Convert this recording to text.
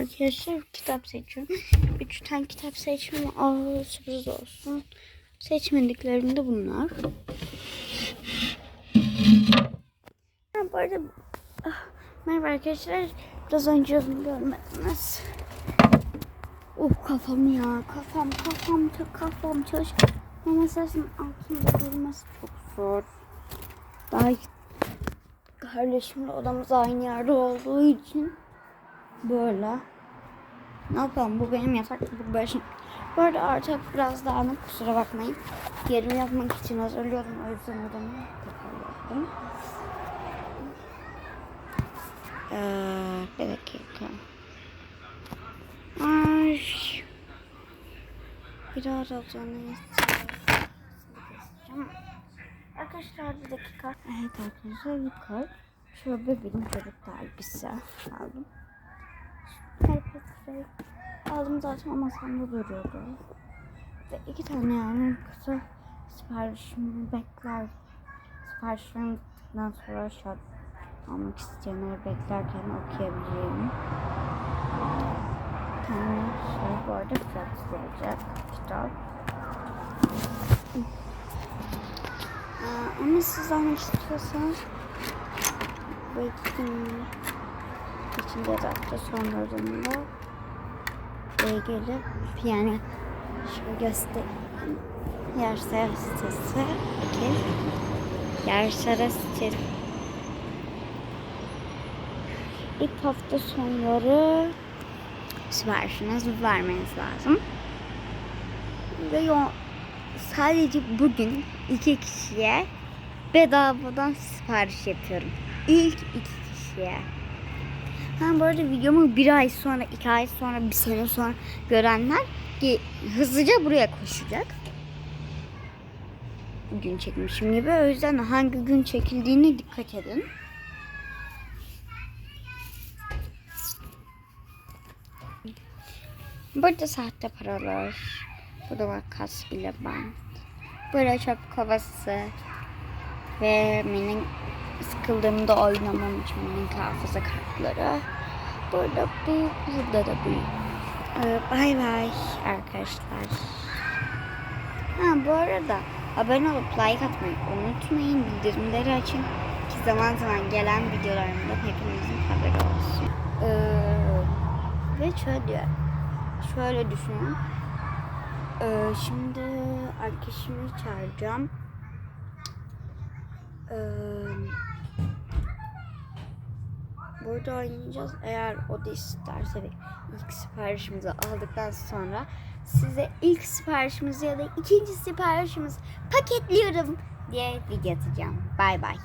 Arkadaşlar kitap seçiyorum. Üç tane kitap seçmem. Aa sürpriz olsun. Seçmediklerim de bunlar. Ha, bu arada ah, merhaba arkadaşlar. Biraz önce yazını görmediniz. Oh kafam ya. Kafam kafam kafam çalış. Ama sesin altında durması çok zor. Daha kardeşimle odamız aynı yerde olduğu için böyle. Ne yapalım bu benim yatak bu başım. Bu arada artık biraz dağınık kusura bakmayın. Yerimi yapmak için hazırlıyordum o yüzden odamı toparladım. Ee, bir dakika. Ay. Biraz odamı istiyorum. Arkadaşlar bir dakika. Evet arkadaşlar yukarı. Şöyle benim çocuk elbise aldım. Elbise aldım zaten o masamda duruyordu. Ve iki tane yani kısa siparişimi bekler. Siparişlerim bittikten sonra şart almak isteyenleri beklerken okuyabileceğim. Tane şey bu arada fiyat verecek kitap. Aa, ama siz almak istiyorsanız bekleyin. İçinde de hafta sonlarında e, gelip yani şöyle göstereyim. Yerser sitesi. Bakın. Yerser sitesi. İlk hafta sonları siparişinizi vermeniz lazım. Ve yo, sadece bugün iki kişiye bedavadan sipariş yapıyorum. İlk iki kişiye. Ha bu arada videomu bir ay sonra, iki ay sonra, bir sene sonra görenler ki hızlıca buraya koşacak. Bugün çekmişim gibi. O yüzden hangi gün çekildiğine dikkat edin. Burada sahte paralar. Burada var kas bile bant. Böyle çöp kovası. Ve benim sıkıldığımda oynamam için benim hafıza kartları. Burada bu, burada da bu. Ee, bay bay arkadaşlar. Ha bu arada abone olup like atmayı unutmayın. Bildirimleri açın. Ki zaman zaman gelen videolarımdan hepinizin haberi olsun. Ee, ve şöyle. Şöyle düşünün. Ee, şimdi arkadaşımı çağıracağım. Ee, burada oynayacağız. Eğer o da isterse ve ilk siparişimizi aldıktan sonra size ilk siparişimizi ya da ikinci siparişimizi paketliyorum diye video atacağım. Bay bay.